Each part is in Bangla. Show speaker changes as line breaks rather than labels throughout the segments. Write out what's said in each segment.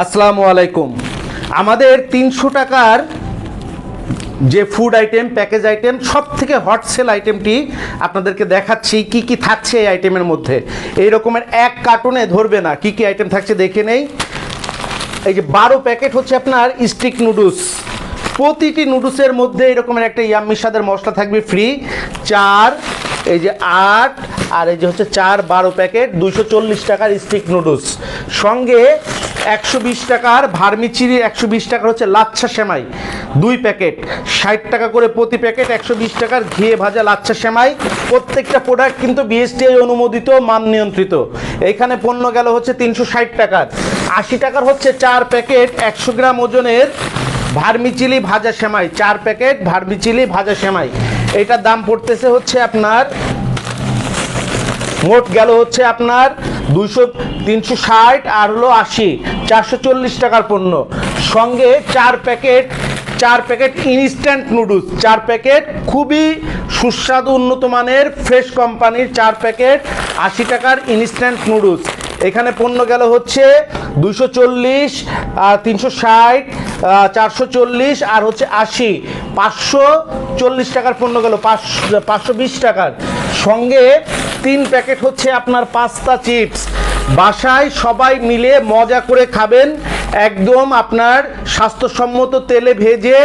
আসসালামু আলাইকুম। আমাদের তিনশো টাকার যে ফুড আইটেম প্যাকেজ আইটেম সব থেকে হট সেল আইটেমটি আপনাদেরকে দেখাচ্ছি, কি কি থাকছে এই আইটেমের মধ্যে। এই রকমের এক কার্টুনে ধরবে না, কি কি আইটেম থাকছে দেখে নেই। এই যে বারো প্যাকেট হচ্ছে আপনার স্টিক নুডলস প্রতিটি নুডলসের মধ্যে এরকমের একটা ইয়াম্মি স্বাদের মশলা থাকবে ফ্রি চার, এই যে আট, আর এই যে হচ্ছে চার বারো প্যাকেট দুশো চল্লিশ টাকার স্টিক নুডলস সঙ্গে একশো বিশ টাকার ভার্মিচিরি, একশো বিশ টাকার হচ্ছে লাচ্ছা সেমাই। দুই প্যাকেট। ষাট টাকা করে প্রতি প্যাকেট একশো বিশ টাকার ঘিয়ে ভাজা লাচ্ছা সেমাই। প্রত্যেকটা প্রোডাক্ট কিন্তু বিএসটিআই অনুমোদিত, মান নিয়ন্ত্রিত। এইখানে পণ্য গেল হচ্ছে তিনশো ষাট টাকার। আশি টাকার হচ্ছে চার প্যাকেট একশো গ্রাম ওজনের ভার্মিচিলি ভাজা সেমাই। চার প্যাকেট ভার্মিচিলি ভাজা সেমাই। এটার দাম পড়তেছে হচ্ছে আপনার, মোট গেল হচ্ছে আপনার দুশো তিনশো ষাট আর হলো আশি, চারশো চল্লিশ টাকার পণ্য। সঙ্গে চার প্যাকেট চার প্যাকেট ইনস্ট্যান্ট নুডলস চার প্যাকেট খুবই সুস্বাদু উন্নত মানের ফ্রেশ কোম্পানির চার প্যাকেট আশি টাকার ইনস্ট্যান্ট নুডলস এখানে পণ্য গেল হচ্ছে দুশো চল্লিশ তিনশো ষাট চারশো চল্লিশ আর হচ্ছে আশি। পাঁচশো চল্লিশ টাকার পণ্য গেল পাঁচশো পাঁচশো বিশ টাকার। সঙ্গে তিন প্যাকেট হচ্ছে আপনার পাস্তা চিপস। বাসায় সবাই মিলে মজা করে খাবেন। একদম আপনার স্বাস্থ্যসম্মত তেলে ভেজে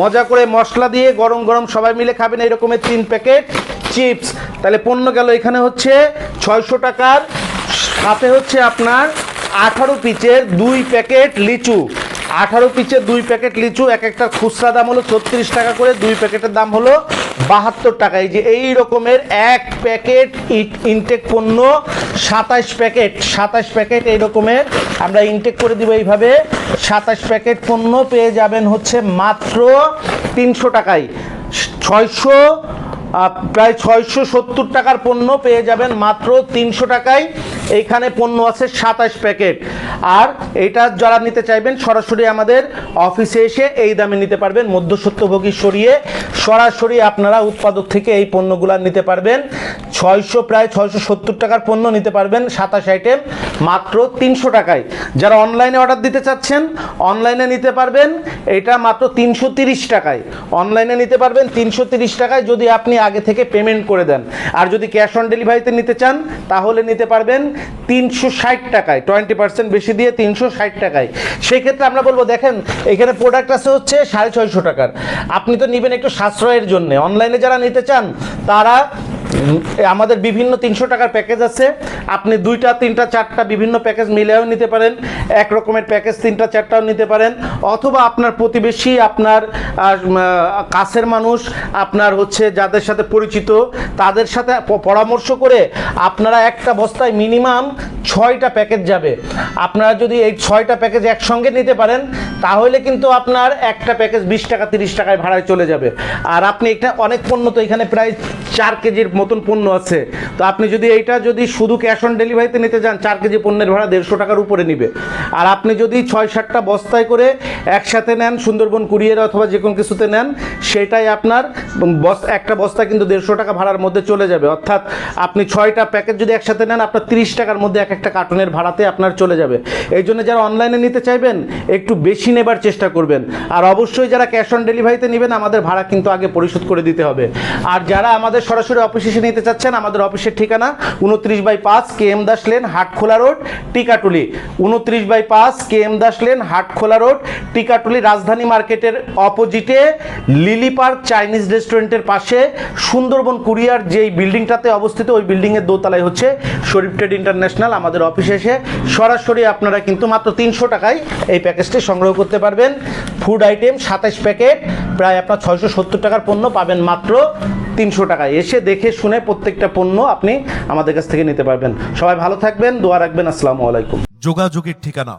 মজা করে মশলা দিয়ে গরম গরম সবাই মিলে খাবেন এই রকমের তিন প্যাকেট চিপস। তাহলে পণ্য গেল এখানে হচ্ছে ছয়শো টাকার। সাথে হচ্ছে আপনার আঠারো পিচের দুই প্যাকেট লিচু। আঠারো পিচের দুই প্যাকেট লিচু, এক একটা খুচরা দাম হলো ছত্রিশ টাকা করে। দুই প্যাকেটের দাম হলো বাহাত্তর টাকা। এই যে এই রকমের এক প্যাকেট ইনটেক পণ্য, সাতাশ প্যাকেট সাতাশ প্যাকেট এই রকমের। আমরা ইনটেক করে দিব এইভাবে। সাতাশ প্যাকেট পণ্য পেয়ে যাবেন হচ্ছে মাত্র তিনশো টাকায়। ছয়শো প্রায় ছয়শো সত্তর টাকার পণ্য পেয়ে যাবেন মাত্র তিনশো টাকায়। এইখানে পণ্য আছে সাতাশ প্যাকেট। আর এটা যারা নিতে চাইবেন সরাসরি আমাদের অফিসে এসে এই দামে নিতে পারবেন। মধ্যসত্যভোগী সরিয়ে সরাসরি আপনারা উৎপাদক থেকে এই পণ্যগুলো নিতে পারবেন। ছয়শো, প্রায় ছয়শো সত্তর টাকার পণ্য নিতে পারবেন সাতাশ আইটেম মাত্র তিনশো টাকায়। যারা অনলাইনে অর্ডার দিতে চাচ্ছেন অনলাইনে নিতে পারবেন, এটা মাত্র তিনশো তিরিশ টাকায়। অনলাইনে নিতে পারবেন তিনশো তিরিশ টাকায় যদি আপনি আগে থেকে পেমেন্ট করে দেন। আর যদি ক্যাশ অন ডেলিভারিতে নিতে চান, তাহলে নিতে পারবেন তিনশো ষাট টাকায়। টোয়েন্টি পার্সেন্ট বেশি দিয়ে তিনশো ষাট টাকায়। সেই ক্ষেত্রে আমরা বলব, দেখেন, এখানে প্রোডাক্ট আছে হচ্ছে সাড়ে ছয়শো টাকার। আপনি তো নেবেন একটু সাশ্রয়ের জন্য। অনলাইনে যারা নিতে চান তারা আমাদের বিভিন্ন তিনশো টাকার প্যাকেজ আছে। আপনি দুইটা, তিনটা, চারটা বিভিন্ন প্যাকেজ মিলেও নিতে পারেন। এক রকমের প্যাকেজ তিনটা, চারটাও নিতে পারেন। অথবা আপনার প্রতিবেশী, আপনার কাছের মানুষ, আপনার হচ্ছে যাদের সাথে পরিচিত, তাদের সাথে পরামর্শ করে আপনারা একটা বস্তায় মিনিমাম ছয়টা প্যাকেজ যাবে। আপনারা যদি এই ছয়টা প্যাকেজ একসঙ্গে নিতে পারেন, তাহলে কিন্তু আপনার একটা প্যাকেজ বিশ টাকা, তিরিশ টাকায় ভাড়ায় চলে যাবে। আর আপনি এটা অনেক পণ্য তো এখানে প্রায় চার কেজির মতন পণ্য আছে। তো আপনি যদি এইটা যদি শুধু ক্যাশ অন ডেলিভারিতে নিতে যান, চার কেজি পণ্যের ভাড়া দেড়শো টাকার উপরে নিবে। আর আপনি যদি ছয় সাতটা বস্তায় করে একসাথে নেন, সুন্দরবন কুরিয়ার অথবা যে কোনো কিছুতে নেন, সেটাই আপনার বস একটা বস্তা কিন্তু দেড়শো টাকা ভাড়ার মধ্যে চলে যাবে। অর্থাৎ আপনি ছয়টা প্যাকেজ যদি একসাথে নেন, আপনার তিরিশ টাকার মধ্যে এক একটা কার্টুনের ভাড়াতে আপনার চলে যাবে। এই জন্য যারা অনলাইনে নিতে চাইবেন, একটু বেশি নেবার চেষ্টা করবেন। আর অবশ্যই যারা ক্যাশ অন ডেলিভারিতে নেবেন, আমাদের ভাড়া কিন্তু আগে পরিশোধ করে দিতে হবে। আর যারা আমাদের সরাসরি অফিসে এসে নিতে চাচ্ছেন আমাদের অফিসের ঠিকানা উনত্রিশ বাই পাঁচ K M Das lane, Hatkhola road, Tikatuli. উনত্রিশ বাই পাঁচ K M Das lane, Hatkhola road, Tikatuli Rajdhani মার্কেটের অপোজিটে লিলি পার্ক চাইনিজ রেস্টুরেন্টের পাশে সুন্দরবন কুরিয়ার যেই বিল্ডিংটাতে অবস্থিত, ওই বিল্ডিংয়ের দোতলায় হচ্ছে শরীফ ট্রেড ইন্টারন্যাশনাল, আমাদের অফিসে এসে সরাসরি আপনারা কিন্তু মাত্র তিনশো টাকায় এই প্যাকেজটি সংগ্রহ করতে পারবেন। ফুড আইটেম সাতাশ প্যাকেট, প্রায় আপনার ছয়শো সত্তর টাকার পণ্য পাবেন মাত্র তিনশো টাকায়। এসে দেখে শুনে প্রত্যেকটা পণ্য আপনি আমাদের কাছ থেকে নিতে পারবেন। সবাই ভালো থাকবেন, দোয়া রাখবেন, আসসালামু আলাইকুম।
যোগাযোগের ঠিকানা,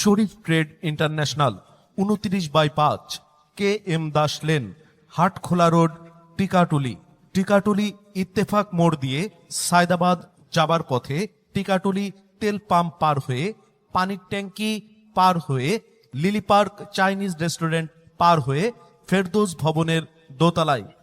শরীফ ট্রেড ইন্টারন্যাশনাল, উনত্রিশ বাই পাঁচ, K M Das lane, Hatkhola road, Tikatuli. Tikatuli Ittefaq মোড় দিয়ে সায়দাবাদ যাবার পথে টিকাটুলি তেল পাম্প পার হয়ে, পানির ট্যাঙ্কি পার হয়ে, লিলি পার্ক চাইনিজ রেস্টুরেন্ট পার হয়ে, ফেরদৌস ভবনের দোতলায়।